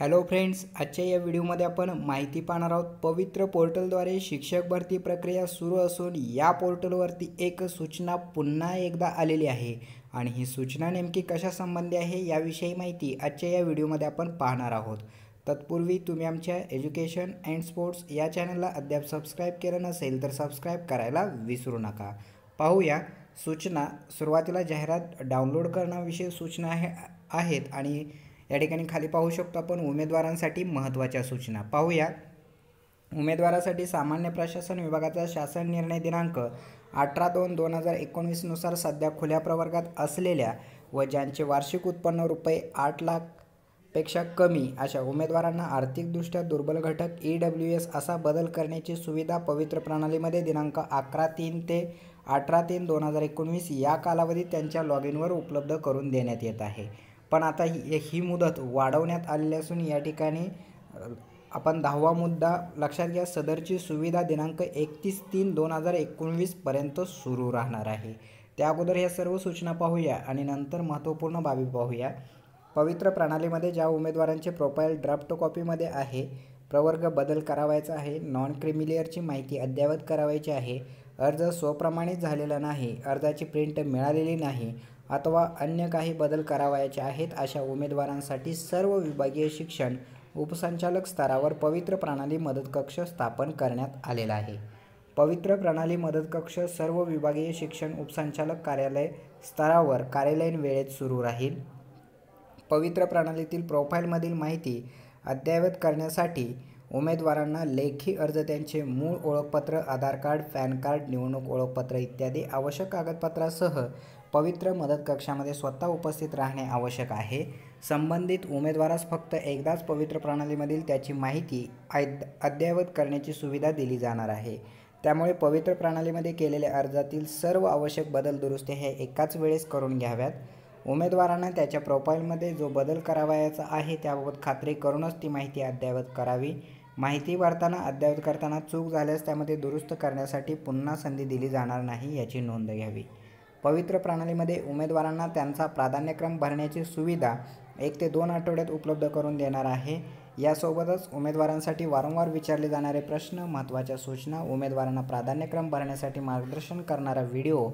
Hello friends आजच्या या व्हिडिओमध्ये आपण माहिती पाहणार आहोत पवित्र पोर्टलद्वारे शिक्षक भरती प्रक्रिया सुरू असून या पोर्टलवरती एक सूचना पुन्हा एकदा आलेली आहे. आणि ही सूचना नेमकी कशासंबंधी आहे याविषयी माहिती आजच्या या व्हिडिओमध्ये आपण पाहणार आहोत. तत्पूर्वी तुम्ही आमच्या एज्युकेशन अँड स्पोर्ट्स या चॅनलला अद्याप सबस्क्राईब केलं नसेल तर सबस्क्राईब करायला विसरू नका. पाहूया सूचना सुरुवातीला जाहिरात डाउनलोड करण्याविषयी सूचना आहे आहेत आणि या ठिकाणी खाली पाहू शकतो आपण उमेदवारांसाठी महत्त्वाच्या सूचना. पाहूया. उमेदवारासाठी सामान्य प्रशासन विभागाचा शासन निर्णय दिनांक अठरा दोन दोन हजार एकोणवीसनुसार सध्या खुल्या प्रवर्गात असलेल्या व ज्यांचे वार्षिक उत्पन्न रुपये आठ लाखपेक्षा कमी अशा उमेदवारांना आर्थिकदृष्ट्या दुर्बल घटक ई डब्ल्यू एस असा बदल करण्याची सुविधा पवित्र प्रणालीमध्ये दिनांक अकरा तीन ते अठरा तीन दोन हजार एकोणवीस या कालावधीत त्यांच्या लॉग इनवर उपलब्ध करून देण्यात येत आहे. पण आता ही ही मुदत वाढवण्यात आलेली असून या ठिकाणी आपण दहावा मुद्दा लक्षात घ्या सदरची सुविधा दिनांक एकतीस तीन दोन हजार एकोणवीसपर्यंत सुरू राहणार आहे. त्या अगोदर ह्या सर्व सूचना पाहूया आणि नंतर महत्त्वपूर्ण बाबी पाहूया. पवित्र प्रणालीमध्ये ज्या उमेदवारांचे प्रोफाईल ड्राफ्ट कॉपीमध्ये आहे प्रवर्ग बदल करावायचा आहे नॉन क्रिमिलियरची माहिती अद्ययावत करावायची आहे अर्ज स्वप्रमाणित झालेला नाही अर्जाची प्रिंट मिळालेली नाही अथवा अन्य काही बदल करावायचे आहेत अशा उमेदवारांसाठी सर्व विभागीय शिक्षण उपसंचालक स्तरावर पवित्र प्रणाली मदत कक्ष स्थापन करण्यात आलेला आहे. पवित्र प्रणाली मदत कक्ष सर्व विभागीय शिक्षण उपसंचालक कार्यालय स्तरावर कार्यालयीन वेळेत सुरू राहील. पवित्र प्रणालीतील प्रोफाईलमधील माहिती अद्ययावत करण्यासाठी उमेदवारांना लेखी अर्ज त्यांचे मूळ ओळखपत्र आधार कार्ड पॅन कार्ड निवडणूक ओळखपत्र इत्यादी आवश्यक कागदपत्रासह पवित्र मदत कक्षामध्ये स्वतः उपस्थित राहणे आवश्यक आहे. संबंधित उमेदवारास फक्त एकदाच पवित्र प्रणालीमधील त्याची माहिती अद्ययावत करण्याची सुविधा दिली जाणार आहे. त्यामुळे पवित्र प्रणालीमध्ये केलेल्या अर्जातील सर्व आवश्यक बदल दुरुस्ती हे एकाच वेळेस करून घ्याव्यात. उमेदवारांना त्याच्या प्रोफाईलमध्ये जो बदल करावायचा आहे त्याबाबत खात्री करूनच ती माहिती अद्ययावत करावी. माहिती भरताना अद्ययावत करताना चूक झाल्यास त्यामध्ये दुरुस्त करण्यासाठी पुन्हा संधी दिली जाणार नाही याची नोंद घ्यावी. पवित्र प्रणालीमध्ये उमेदवारांना त्यांचा प्राधान्यक्रम भरण्याची सुविधा एक ते दोन आठवड्यात उपलब्ध करून देणार आहे. यासोबतच उमेदवारांसाठी वारंवार विचारले जाणारे प्रश्न महत्त्वाच्या सूचना उमेदवारांना प्राधान्यक्रम भरण्यासाठी मार्गदर्शन करणारा व्हिडिओ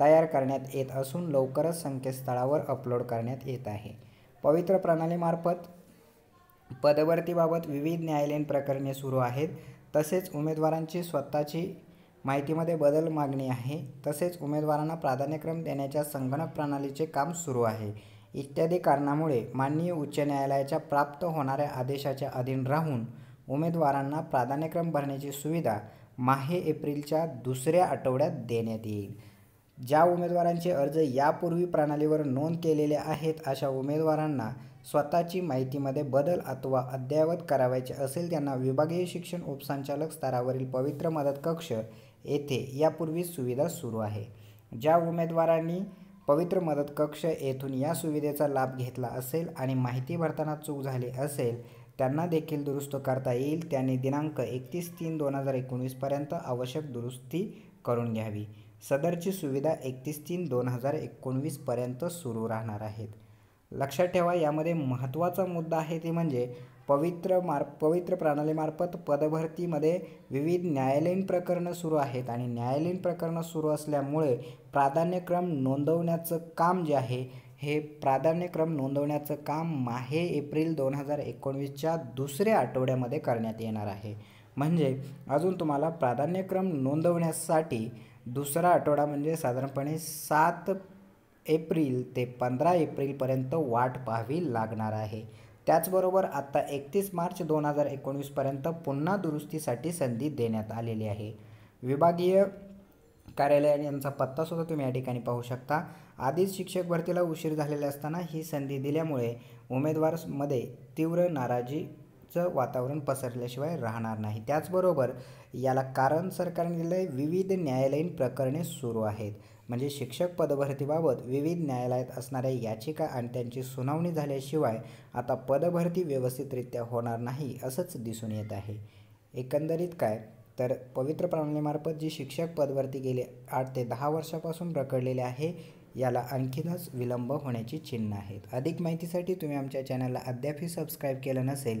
तयार करण्यात येत असून लवकरच संकेतस्थळावर अपलोड करण्यात येत आहे. पवित्र प्रणालीमार्फत पदभरतीबाबत विविध न्यायालयीन प्रकरणे सुरू आहेत. तसेच उमेदवारांची स्वतःची माहितीमध्ये बदल मागणी आहे. तसेच उमेदवारांना प्राधान्यक्रम देण्याच्या संगणक प्रणालीचे काम सुरू आहे. इत्यादी कारणामुळे माननीय उच्च न्यायालयाच्या प्राप्त होणाऱ्या आदेशाच्या अधीन राहून उमेदवारांना प्राधान्यक्रम भरण्याची सुविधा माहे एप्रिलच्या दुसऱ्या आठवड्यात देण्यात येईल. ज्या उमेदवारांचे अर्ज यापूर्वी प्रणालीवर नोंद केलेले आहेत अशा उमेदवारांना स्वतःची माहितीमध्ये बदल अथवा अद्ययावत करावायचे असेल त्यांना विभागीय शिक्षण उपसंचालक स्तरावरील पवित्र मदत कक्ष येथे यापूर्वीच सुविधा सुरू आहे. ज्या उमेदवारांनी पवित्र मदत कक्ष येथून या सुविधेचा लाभ घेतला असेल आणि माहिती भरताना चूक झाली असेल त्यांना देखील दुरुस्त करता येईल. त्यांनी दिनांक एकतीस तीन दोन हजार एकोणीसपर्यंत आवश्यक दुरुस्ती करून घ्यावी. सदरची सुविधा एकतीस तीन दोन हजार एकोणवीसपर्यंत सुरू राहणार आहेत. लक्षात ठेवा यामध्ये महत्त्वाचा मुद्दा आहे ते म्हणजे पवित्र मार पवित्र प्रणालीमार्फत पदभरतीमध्ये विविध न्यायालयीन प्रकरणं सुरू आहेत आणि न्यायालयीन प्रकरणं सुरू असल्यामुळे प्राधान्यक्रम नोंदवण्याचं काम जे आहे हे प्राधान्यक्रम नोंदवण्याचं काम माहे एप्रिल दोन हजार एकोणवीसच्या दुसऱ्या आठवड्यामध्ये करण्यात येणार आहे. म्हणजे अजून तुम्हाला प्राधान्यक्रम नोंदवण्यासाठी दुसरा आठवडा म्हणजे साधारणपणे सात एप्रिल ते पंधरा एप्रिलपर्यंत वाट पाहावी लागणार आहे. त्याचबरोबर आत्ता एकतीस मार्च दोन हजार एकोणवीसपर्यंत पुन्हा दुरुस्तीसाठी संधी देण्यात आलेली आहे. विभागीय कार्यालयाने यांचा पत्तासुद्धा तुम्ही या ठिकाणी पाहू शकता. आधीच शिक्षक भरतीला उशीर झालेला असताना ही संधी दिल्यामुळे उमेदवारमध्ये तीव्र नाराजी चं वातावरण पसरल्याशिवाय राहणार नाही. त्याचबरोबर याला कारण सरकारने दिलं आहे विविध न्यायालयीन प्रकरणे सुरू आहेत. म्हणजे शिक्षक पदभरतीबाबत विविध न्यायालयात असणाऱ्या याचिका आणि त्यांची सुनावणी झाल्याशिवाय आता पदभरती व्यवस्थितरित्या होणार नाही असंच दिसून येत आहे. एकंदरीत काय? तर पवित्र प्रणालीमार्फत जी शिक्षक पदभरती गेले आठ ते दहा वर्षापासून रखडलेले आहे याला आणखीनच विलंब होण्याची चिन्ह आहेत. अधिक माहितीसाठी तुम्ही आमच्या चॅनलला अद्यापही सबस्क्राईब केलं नसेल